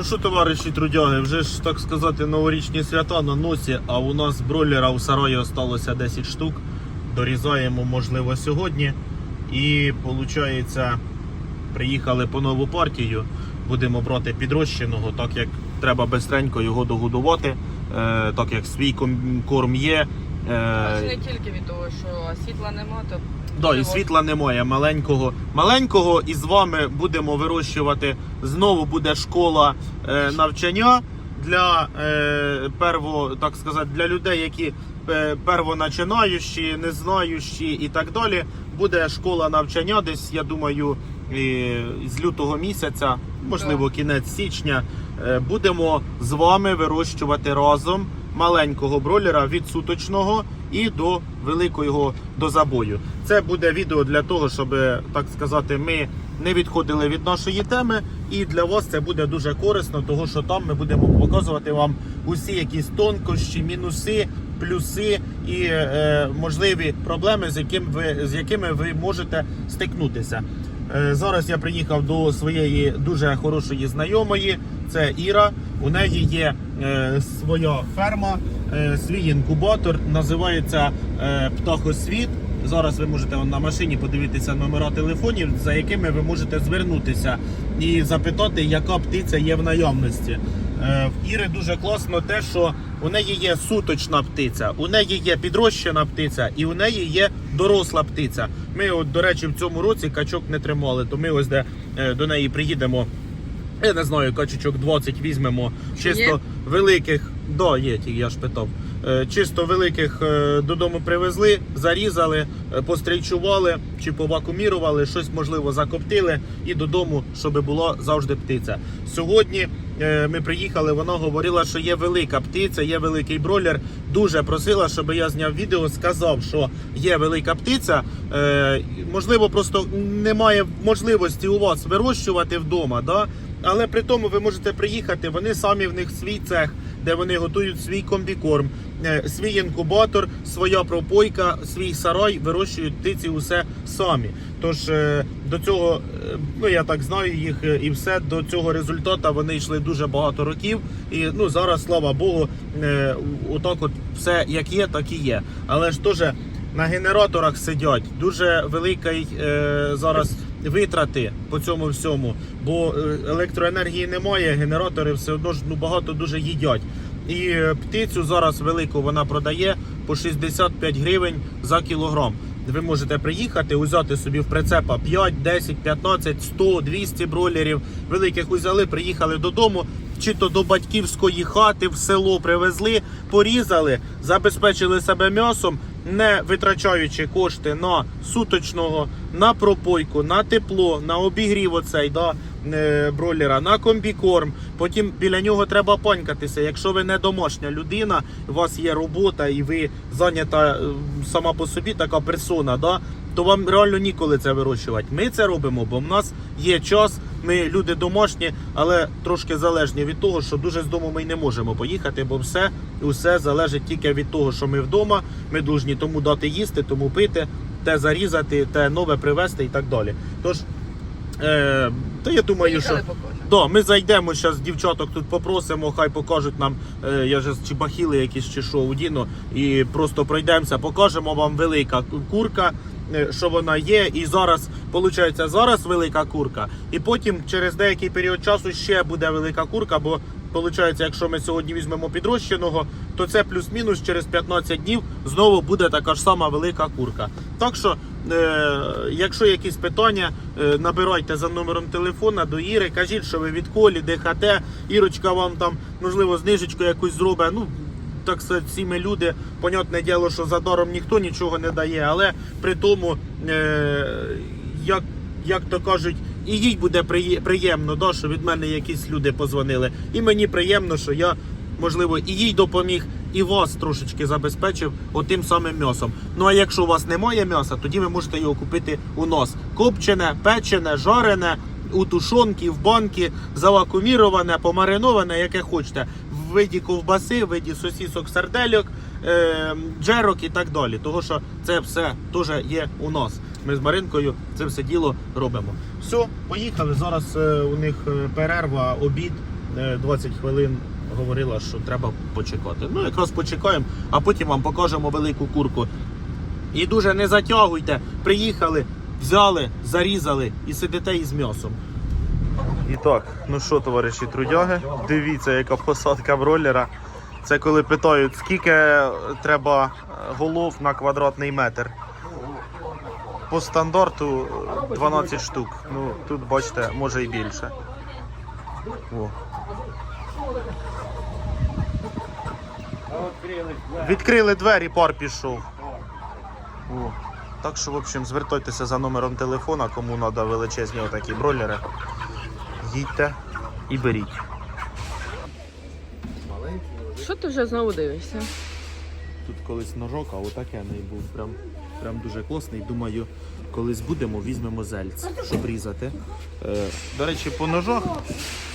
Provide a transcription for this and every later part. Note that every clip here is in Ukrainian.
Ну що, товариші трудяги, вже ж так сказати новорічні свята на носі, а у нас бройлера у сараї осталося 10 штук. Дорізаємо, можливо, сьогодні. І виходить, приїхали по нову партію. Будемо брати підрощеного, так як треба бистренько його догодувати, е, так як свій корм є. А Е, ж не тільки від того, що світла нема, то Да, і світла немає маленького. Маленького і з вами будемо вирощувати. Знову буде школа е, навчання для е, перво, так сказати, для людей, які е, первоначинаючі, не знаючі і так далі. Буде школа навчання десь, я думаю, і з лютого місяця, можливо, кінець січня. Е, будемо з вами вирощувати разом маленького бролера від суточного і до великого до забою. Це буде відео для того, щоб так сказати, ми не відходили від нашої теми, і для вас це буде дуже корисно, тому що там ми будемо показувати вам усі якісь тонкощі, мінуси, плюси і е, можливі проблеми, з яким ви з якими ви можете стикнутися. Е, Зараз я приїхав до своєї дуже хорошої знайомої. Це Іра. У неї є е, своя ферма, е, свій інкубатор. Називається е, Птахосвіт. Зараз ви можете на машині подивитися номера телефонів, за якими ви можете звернутися і запитати, яка птиця є в наявності. Е, в Іри дуже класно те, що у неї є суточна птиця, у неї є підрощена птиця і у неї є доросла птиця. Ми, от, до речі, в цьому році качок не тримали, то ми ось де е, до неї приїдемо. Я не знаю, качечок 20 візьмемо. Чисто Є? великих. Да, є, тільки я ж питав. Е, Чисто великих е, додому привезли, зарізали, е, пострійчували чи повакумірували, щось можливо закоптили і додому, щоб була завжди птиця. Сьогодні ми приїхали, вона говорила, що є велика птиця, є великий бройлер. Дуже просила, щоб я зняв відео, сказав, що є велика птиця. Можливо, просто немає можливості у вас вирощувати вдома. Да? Але при тому ви можете приїхати, вони самі в них свій цех, де вони готують свій комбікорм, е, свій інкубатор, своя пропойка, свій сарай, вирощують птиці усе самі. Tож е, до цього, е, ну я так знаю їх і все до цього результату вони йшли дуже багато років. І ну зараз, слава Богу, отак от все як є, так і є. Але ж теж на генераторах сидять дуже великий зараз витрати по цьому всьому, бо е, електроенергії немає, генератори все одно ж ну багато дуже їдять. І е, птицю зараз велику вона продає по 65 гривень за кілограм. Ви можете приїхати, узяти собі в прицепа 5, 10, 15, 100, 200 бройлерів. Великих узяли, приїхали додому, чи то до батьківської хати в село привезли, порізали, забезпечили себе м'ясом, не витрачаючи кошти на суточного, на пропойку, на тепло, на обігрів оцей да, е, бройлера, на комбікорм. Потім біля нього треба панькатися. Якщо ви не домашня людина, у вас є робота і ви зайнята е, сама по собі така персона, да, то вам реально ніколи це вирощувати. Ми це робимо, бо в нас є час. Ми люди домашні, але трошки залежні від того, що дуже з дому ми й не можемо поїхати, бо все, усе залежить тільки від того, що ми вдома. Ми повинні тому дати їсти, тому пити, те зарізати, те нове привезти і так далі. Тож, е, то я думаю, що. Поїхали покажемо. Да, ми зайдемо зараз дівчаток тут попросимо, хай покажуть нам, е, я ж чи бахіли якісь чи що удіно, і просто пройдемося, покажемо вам велика курка, що вона є. І зараз, виходить, зараз велика курка, і потім через деякий період часу ще буде велика курка, бо виходить, якщо ми сьогодні візьмемо підрощеного, то це плюс-мінус через 15 днів знову буде така ж сама велика курка. Так що, е, якщо якісь питання, е, набирайте за номером телефона до Іри, кажіть, що ви від колі, ДХТ, Ірочка вам там, можливо, знижечку якусь зробить. Ну, так сказати, всі ми люди, понятне діло, що за даром ніхто нічого не дає, але при тому, е, як, як то кажуть, і їй буде приємно, да, що від мене якісь люди позвонили. І мені приємно, що я, можливо, і їй допоміг, і вас трошечки забезпечив отим самим м'ясом. Ну а якщо у вас немає м'яса, тоді ви можете його купити у нас. Копчене, печене, жарене, у тушонки, в банки, завакуміроване, помариноване, яке хочете. Виді ковбаси, виді сосісок, сардельок, е, джерок і так далі. Того що це все теж є у нас. Ми з Маринкою це все діло робимо. Все, поїхали. Зараз е, у них е, перерва, обід. е, 20 хвилин говорила, що треба почекати. Ну, якраз почекаємо, а потім вам покажемо велику курку. І дуже не затягуйте. Приїхали, взяли, зарізали і сидите із м'ясом. І так, ну що, товариші трудяги, дивіться, яка посадка бройлера. Це коли питають, скільки треба е, голов на квадратний метр. По стандарту е, 12 штук. Ну, тут бачите, може і більше. О. Відкрили двері, пар пішов. О. Так що, в общем, звертайтеся за номером телефона, кому треба величезні отакі бройлери. Їдьте і беріть. Що ти вже знову дивишся? Тут колись ножок, а отакений був прям, прям дуже класний. Думаю, колись будемо, візьмемо зельць, щоб різати. Е, до речі, по ножах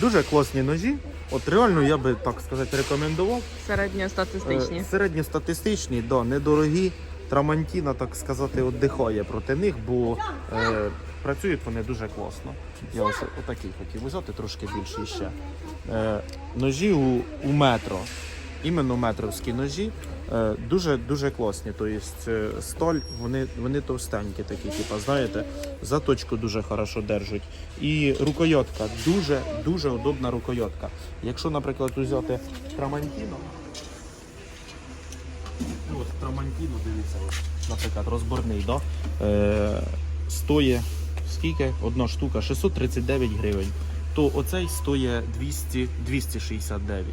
дуже класні ножі. От реально я би так сказати рекомендував. Середньостатистичні. Е, Середньостатистичні, да, недорогі. Трамантіна, так сказати, віддихає проти них, бо е, працюють вони дуже класно. Я ось отакий хотів взяти, трошки більший ще. Е, ножі у, у метро, іменно метровські ножі, е, дуже дуже класні. Тобто сталь, вони, вони товстенькі такі, типу, знаєте, заточку дуже хорошо держать. І рукоятка, дуже дуже удобна рукоятка. Якщо, наприклад, взяти Трамантіно, от Трамантіно, дивіться, ось, наприклад, розборний, да? е, стоїть скільки? Одна штука 639 гривень. То оцей стоїть 200, 269.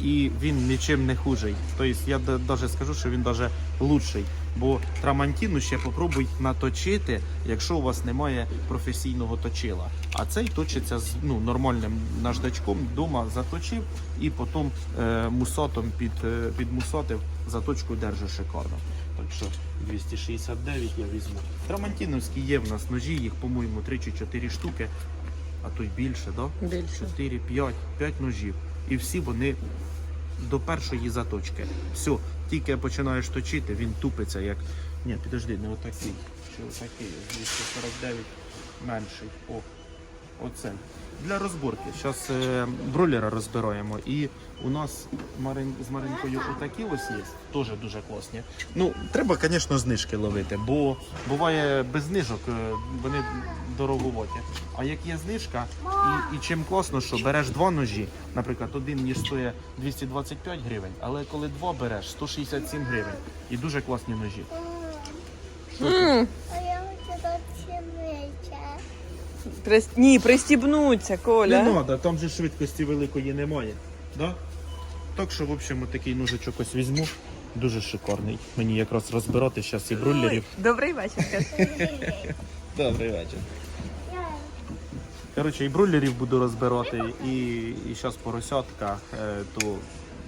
І він нічим не хужий. Тобто я навіть скажу, що він навіть лучший. Бо трамантіну ще попробуй наточити, якщо у вас немає професійного точила. А цей точиться з ну, нормальним наждачком, вдома заточив і потім е, мусатом під, е, підмусатив, заточку держить шикарно. Так що 269 я візьму. Трамантіновські є в нас ножі, їх, по-моєму, 3 чи 4 штуки, а то й більше, да? Більше. 4, 5, 5 ножів. І всі вони до першої заточки. Все, тільки починаєш точити, він тупиться як. Ні, підожди, не отакий. Чи отакий? 249 менший. О, оце. Для розборки. Зараз е, бройлера розбираємо. І у нас марин, з Маринкою отакі ось є, теж дуже класні. Ну, треба, звісно, знижки ловити, бо буває без знижок, е, вони дороговаті. А як є знижка, і, і чим класно, що береш два ножі, наприклад, один ніж стоїть 225 гривень, але коли два береш 167 гривень. І дуже класні ножі. М, прис- Ні, пристібнуться, Коля. Не треба, там же швидкості великої немає. Да? Так що, в общем, такий ножичок ось візьму. Дуже шикарний. Мені якраз розбирати зараз і бройлерів. Добрий вечір. Добрий вечір. Коротше, і бройлерів буду розбирати, і, і зараз поросятка, е, то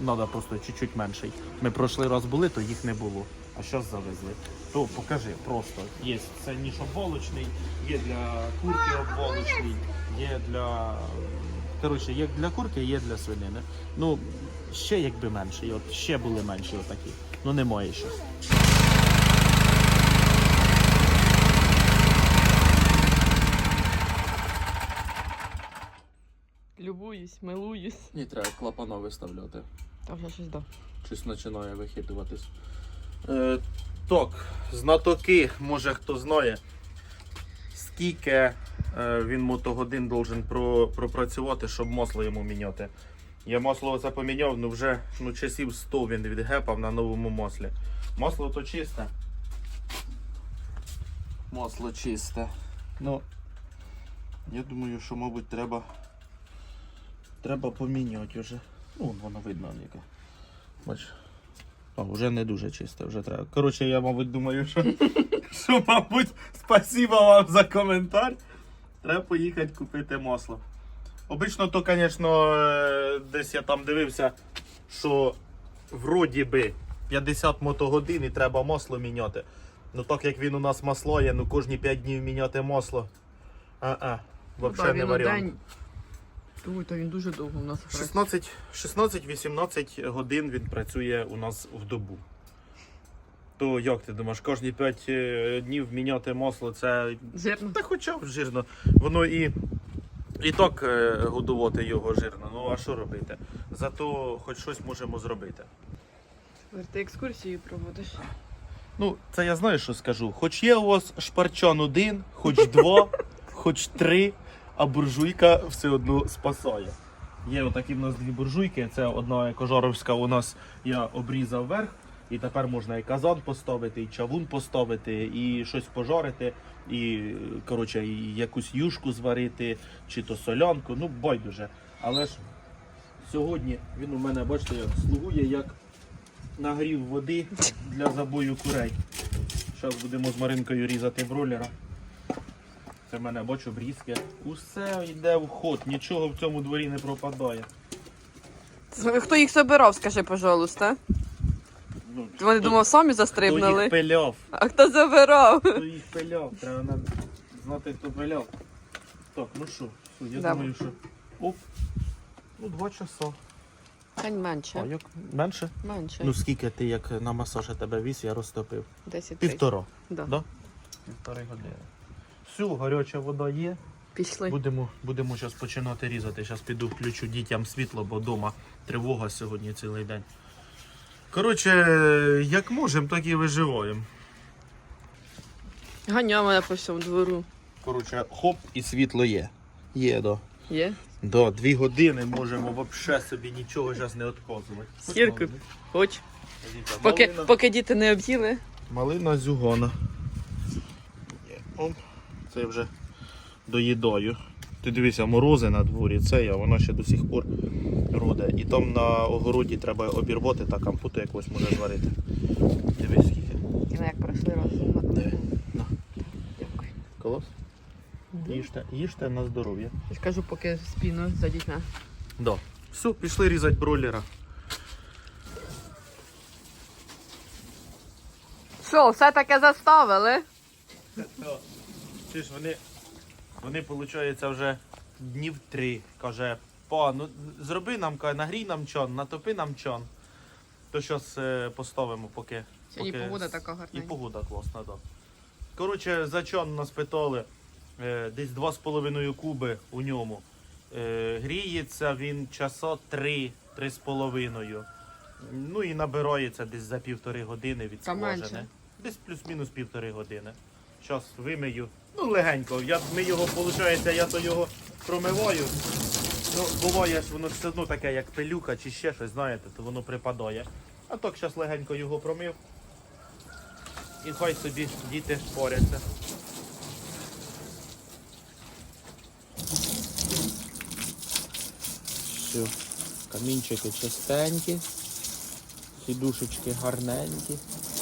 треба просто чуть-чуть менший. Ми пройшли раз були, то їх не було. А зараз завезли. То покажи просто. Є це ніж обволочний, є для курки обволочний, є для. Коротше, є для курки, є для свинини. Ну, ще якби менший, от ще були менші отакі. Ну немає ще. Любуюсь, милуюсь. Ні, треба клапана виставляти. Та вже щось до. Щось починає вихитуватись. Е, так, знатоки, може хто знає, скільки е, він мотогодин должен про, пропрацювати, щоб масло йому міняти. Я масло оце поміняв, ну вже ну, часів 100 він відгепав на новому маслі. Масло то чисте. Масло чисте. Ну, я думаю, що, мабуть, треба. Треба поміняти вже. Ну, воно видно яке. Бач. А, вже не дуже чисте, вже треба. Коротше, я, мабуть, думаю, що, що мабуть, спасибо вам за коментар. Треба поїхати купити масло. Обично, то, звісно, е, десь я там дивився, що вроді би 50 мотогодин і треба масло міняти. Ну так як він у нас масло є, ну кожні 5 днів міняти масло. А-а, взагалі не варіант. Ой, то він дуже довго у нас. 16 16-18 годин він працює у нас в добу. То як ти думаєш, кожні 5 днів міняти масло це. Жирно. Та хоча б жирно. Воно і І так е, годувати його жирно. Ну а що робити? Зато хоч щось можемо зробити. Тепер Ти екскурсію проводиш. Ну, це я знаю, що скажу. Хоч є у вас шпарчан один, хоч два, хоч три, а буржуйка все одно спасає. Є отакі в нас дві буржуйки. Це одна кожаровська у нас я обрізав верх, і тепер можна і казан поставити, і чавун поставити, і щось пожарити, і коротше, і якусь юшку зварити, чи то солянку. Ну, байдуже. Але ж сьогодні він у мене, бачите, як слугує як нагрів води для забою курей. Зараз будемо з Маринкою різати бройлера. Це в мене бачу брізки. Усе йде в ход, нічого в цьому дворі не пропадає. Хто їх собирав, скажи, пожалуйста. Ну, Вони хто- думав, самі хто застрибнули. їх пиляв? А хто забирав? Хто їх пиляв? Треба на- знати, хто пиляв. Так, ну що, я Да. думаю, що. Оп. Ну, два часа. Тань А менше. як менше? Менше. Ну скільки ти як на масаж я тебе віз, я розтопив. 10 Півтора. Да. Да? Півтори години. Все, гаряча вода є. Пішли. Будемо, будемо зараз починати різати. Зараз піду включу дітям світло, бо вдома тривога сьогодні цілий день. Коротше, як можемо, так і виживаємо. Ганяв мене по всьому двору. Коротше, хоп, і світло є. Є, да. Є? Да, дві години можемо взагалі собі нічого зараз не відказувати. Сірку. Хоч. Поки, Малина, поки діти не об'їли. малина зюгона. Оп, Це вже доїдаю. Ти дивися, морози на дворі, це я, воно ще до сих пор роде. І там на огороді треба обірвати та компоту якось може зварити. Дивись скільки. І як пройшли раз. На. Дякую. Колос? Їжте, їжте на здоров'я. Я ж кажу, поки спіну за дітьми. Да. Все, пішли різати бройлера. Що, все таке заставили? Чи ж вони, вони, виходить, вже днів три. Каже, па, ну зроби нам, каже, нагрій нам чон, натопи нам чон. То зараз поставимо, поки. Сьогодні поки погода така І погода класна, так. Да. Коротше, за чон нас питали е, десь 2,5 куби у ньому. Е, гріється він часа 3, 3,5. Ну і набирається десь за півтори години від скважини. Десь плюс-мінус півтори години. Зараз вимию. Ну, легенько. Я, ми його, виходить, я то його промиваю. Ну, буває ж воно все одно таке, як пилюка чи ще щось, знаєте, то воно припадає. А так зараз легенько його промив. І хай собі діти поряться. Все, камінчики чистенькі, сідушечки гарненькі.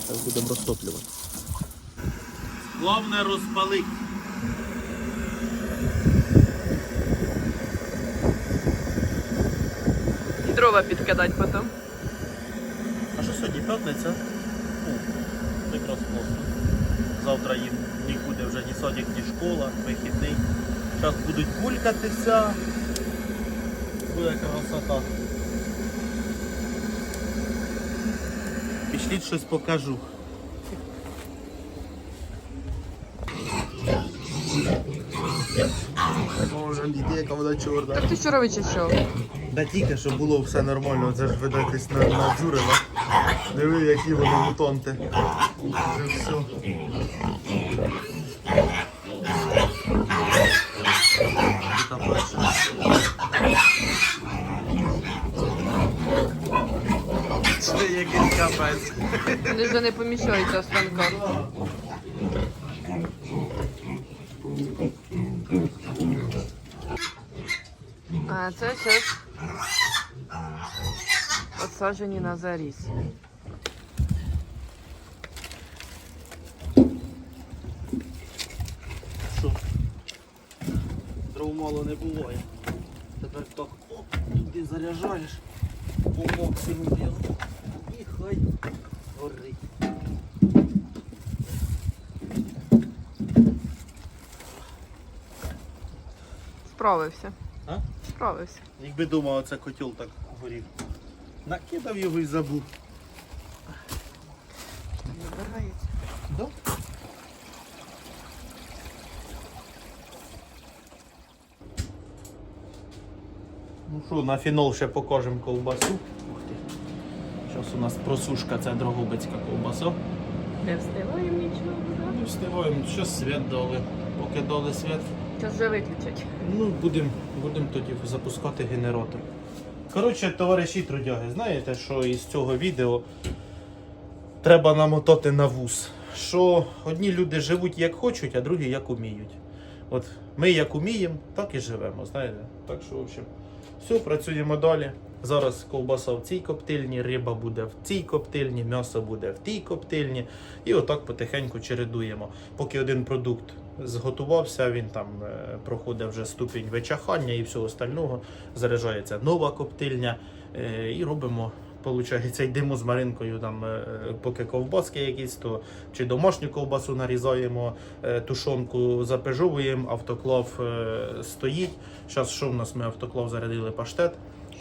Зараз будемо розтоплювати. Головне розпалити. І дрова підкидати потім. А що сьогодні п'ятниця? Якраз класно. Завтра їм нікуди вже ні садик, ні школа, вихідний. Зараз будуть булькатися. Буде красота. Пішліть щось покажу. Може, діти, яка вона чорна. Так ти вчора вичищав. Да тільки, щоб було все нормально, це ж ви десь на, надзюрило. Диви, які вони мутанти. Вже все. Та перша. Це якийсь капець. Вони вже не поміщаються в станках. А це зараз отсаджені на заріз. Що? Дров мало не буває. Тепер так оп, туди заряджаєш по максимуму і хай горить. Справився. А? Справився. Якби думав, оце котел так горів. Накидав його і забув. Да? Ну що, на фінол ще покажемо ковбасу. Ух ти. Зараз у нас просушка, це дрогобицька ковбаса. Не встигаємо нічого, так? Не встигаємо, що світ дали. Поки дали світ, Зараз вже виключать. ну будемо будем тоді запускати генератор. Коротше, товариші трудяги, знаєте, що із цього відео треба намотати на вуз. Що одні люди живуть як хочуть, а другі як уміють. От ми як уміємо, так і живемо, знаєте. Так що, в общем, все, працюємо далі. Зараз ковбаса в цій коптильні, риба буде в цій коптильні, м'ясо буде в тій коптильні. І отак потихеньку чередуємо. Поки один продукт зготувався, він там е, проходить вже ступінь вичахання і всього остального. Заряджається нова коптильня е, і робимо. Получається, йдемо з маринкою, там, е, поки ковбаски якісь, то чи домашню ковбасу нарізаємо, тушонку запежовуємо, автоклав стоїть. Зараз що в нас ми автоклав зарядили паштет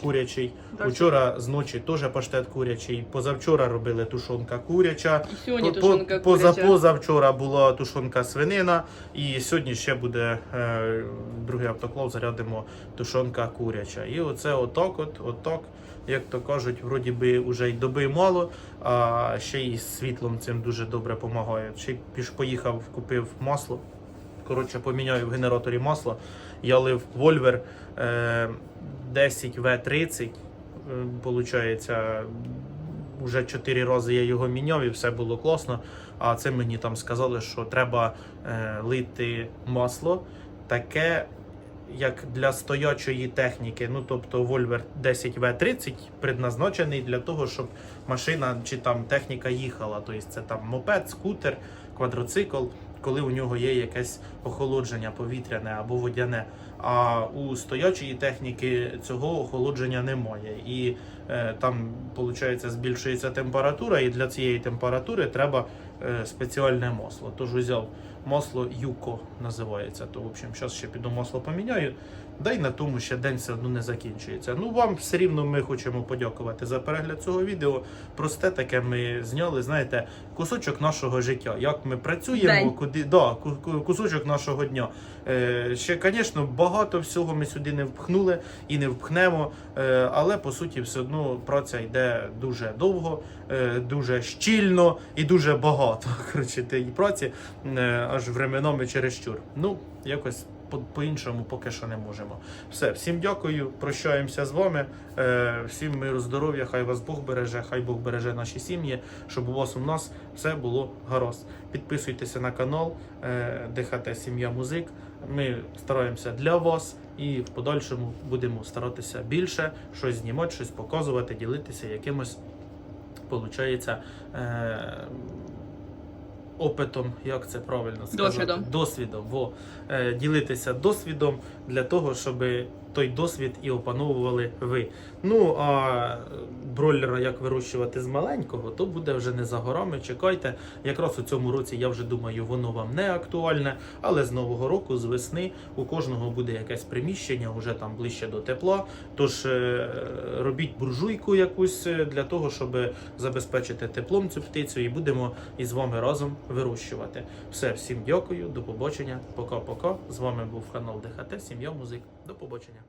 курячий. Так. Вчора зночі теж паштет курячий. Позавчора робили тушонка куряча. І сьогодні По- тушонка куряча. Позавчора була тушонка свинина, і сьогодні ще буде е, другий автоклав, зарядимо тушонка куряча. І оце отак, от, отак, як то кажуть, вроді би вже й доби мало, а ще й з світлом цим дуже добре допомагає. Ще й піш поїхав, купив масло. Коротше, поміняю в генераторі масло. Я лив Вольвер е, 10В30. Е, Получається, вже 4 рази я його міняв і все було класно. А це мені там сказали, що треба е, лити масло таке, як для стоячої техніки. Ну тобто Volver 10V30 предназначений для того, щоб машина чи там техніка їхала. Тобто це там мопед, скутер, квадроцикл, коли у нього є якесь охолодження повітряне або водяне. А у стоячої техніки цього охолодження немає. І е, там, виходить, збільшується температура, і для цієї температури треба е, спеціальне масло. Тож взяв масло Юко називається. То, в общем, зараз ще піду масло поміняю. Да й на тому ще день все одно не закінчується. Ну, вам все рівно ми хочемо подякувати за перегляд цього відео. Просте таке ми зняли, знаєте, кусочок нашого життя. Як ми працюємо, День. куди да, ку- ку- кусочок нашого дня. Е, ще, звісно, багато всього ми сюди не впхнули і не впхнемо. Е, але по суті, все одно праця йде дуже довго, е, дуже щільно і дуже багато. Коротше, тієї праці е, аж временами чересчур. Ну, якось по-іншому поки що не можемо. Все, всім дякую, прощаємося з вами. Е, всім миру, здоров'я, хай вас Бог береже, хай Бог береже наші сім'ї, щоб у вас у нас все було гаразд. Підписуйтеся на канал е, ДХТ Сім'я Музик. Ми стараємося для вас і в подальшому будемо старатися більше щось знімати, щось показувати, ділитися якимось, получається, е, опитом, як це правильно сказати? Досвідом. Досвідом. Во. Е, ділитися досвідом для того, щоб той досвід і опановували ви. Ну а бройлера як вирощувати з маленького, то буде вже не за горами. Чекайте. Якраз у цьому році я вже думаю, воно вам не актуальне, але з нового року, з весни, у кожного буде якесь приміщення, вже там ближче до тепла. Тож е, робіть буржуйку якусь е, для того, щоб забезпечити теплом цю птицю, і будемо із вами разом вирощувати. Все, всім дякую, до побачення. Пока-пока. З вами був канал ДХТ, Сім'я Музик. До побачення.